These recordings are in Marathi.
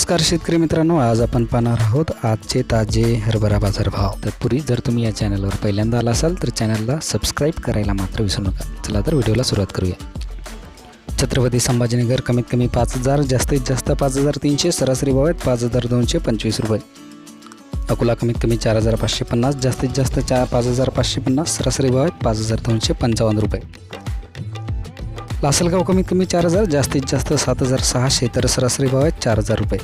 नमस्कार शेतकरी मित्रांनो आज आपण पाहणार आहोत आजचे ताजे हरभरा बाजार भाव. तत्पूर्वी जर तुम्ही या चॅनलवर पहिल्यांदा आला असाल तर चॅनलला सबस्क्राईब करायला मात्र विसरू नका. चला तर व्हिडिओला सुरुवात करूया. छत्रपती संभाजीनगर कमीत कमी पाच हजार जास्तीत जास्त पाच हजार तीनशे सरासरी भाव आहेत पाच हजार दोनशे पंचवीस रुपये. अकोला कमीत कमी चार हजार पाचशे पन्नास जास्तीत जास्त चार पाच हजार पाचशे पन्नास सरासरी भाव आहेत पाच हजार दोनशे पंचावन्न रुपये. लासलगाव कमीत कमी चार हजार जास्तीत जास्त सात हजार सहाशे तर सरासरी भाव आहेत चार हजार रुपये.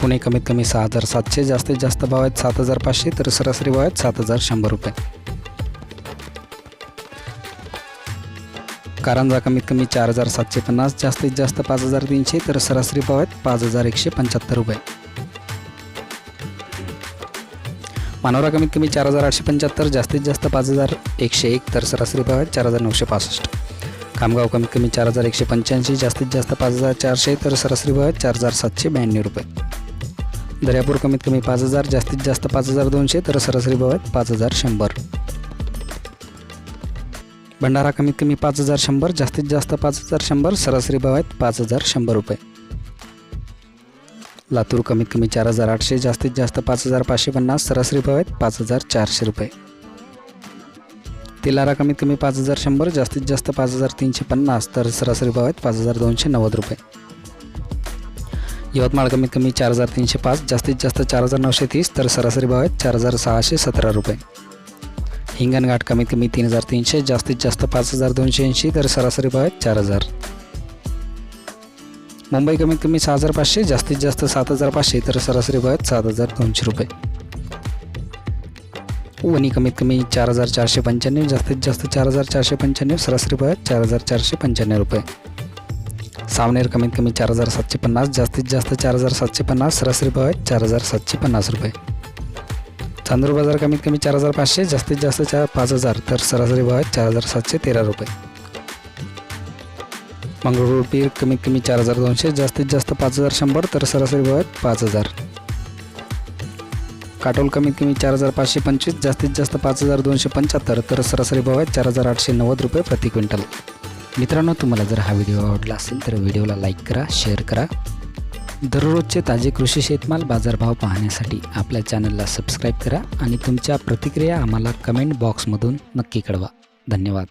पुणे कमीत कमी सहा हजार सातशे जास्तीत जास्त भाव आहेत सात हजार पाचशे तर सरासरी भाव आहेत सात हजार शंभर रुपये. कारंजा कमीत कमी चार हजार सातशे पन्नास जास्तीत जास्त पाच हजार तीनशे तर सरासरी भाव आहेत पाच हजार एकशे पंच्याहत्तर रुपये. मानोरा कमीत कमी चार हजार आठशे पंच्याहत्तर जास्तीत जास्त पाच हजार एकशे एक तर सरासरी भाव आहेत चार हजार नऊशे पासष्ट. खामगाव कमीत कमी चार हजार एकशे पंच्याऐंशी जास्तीत जास्त पाच हजार चारशे तर सरासरी भाव आहेत चार हजार सातशे ब्याण्णव रुपये. दर्यापूर कमीत कमी पाच हजार जास्तीत जास्त पाच हजार दोनशे तर सरासरी भाव आहेत पाच हजार शंभर. भंडारा कमीत कमी पाच हजार शंभर जास्तीत जास्त पाच हजार शंभर सरासरी भाव आहेत पाच हजार शंभर रुपये. लातूर कमीत कमी चार हजार आठशे जास्तीत जास्त पाच हजार पाचशे पन्नास सरासरी भाव आहेत पाच हजार चारशे रुपये. तेलारा कमीत कमी पाच हजार शंभर जास्तीत जास्त पाच हजार तीनशे पन्नास तर सरासरी भाव आहेत पाच हजार दोनशे नव्वद रुपये. यवतमाळ कमीत कमी चार हजार तीनशे पाच जास्तीत जास्त चार हजार नऊशे तीस तर सरासरी भाव आहेत चार हजार सहाशे सतरा रुपये. हिंगणघाट कमीत कमी तीन हजार तीनशे जास्तीत जास्त पाच हजार दोनशे ऐंशी तर सरासरी भाव आहेत चार हजार. मुंबई कमीत कमी सहा हजार पाचशे जास्तीत जास्त सात हजार पाचशे तर सरासरी भावात आहेत सात हजार दोनशे रुपये. वणी कमीत कमी चार हजार चारशे पंच्याण्णव जास्तीत जास्त चार हजार चारशे पंच्याण्णव सरासरी भावात आहेत चार हजार चारशे पंच्याण्णव रुपये. सावनेर कमीत कमी चार हजार सातशे पन्नास जास्तीत जास्त चार हजार सातशे पन्नास सरासरी भावात आहेत चार हजार सातशे पन्नास रुपये. चांदूर बाजार कमीत कमी चार हजार पाचशे जास्तीत जास्त चार पाच हजार तर सरासरी भावात आहेत चार हजार सातशे तेरा रुपये. मंगळूर पीर कमीत कमी चार हजार दोनशे जास्तीत जास्त पाच हजार शंभर तर सरासरी भाव आहेत पाच हजार. काटोल कमीत कमी चार हजार पाचशे पंचवीस जास्तीत जास्त पाच हजार दोनशे पंच्याहत्तर तर सरासरी भाव आहेत चार हजार आठशे नव्वद रुपये प्रति क्विंटल. मित्रांनो तुम्हाला जर हा व्हिडिओ आवडला असेल तर व्हिडिओला लाईक करा शेअर करा. दररोजचे ताजे कृषी शेतमाल बाजारभाव पाहण्यासाठी आपल्या चॅनलला सबस्क्राईब करा आणि तुमच्या प्रतिक्रिया आम्हाला कमेंट बॉक्समधून नक्की कळवा. धन्यवाद.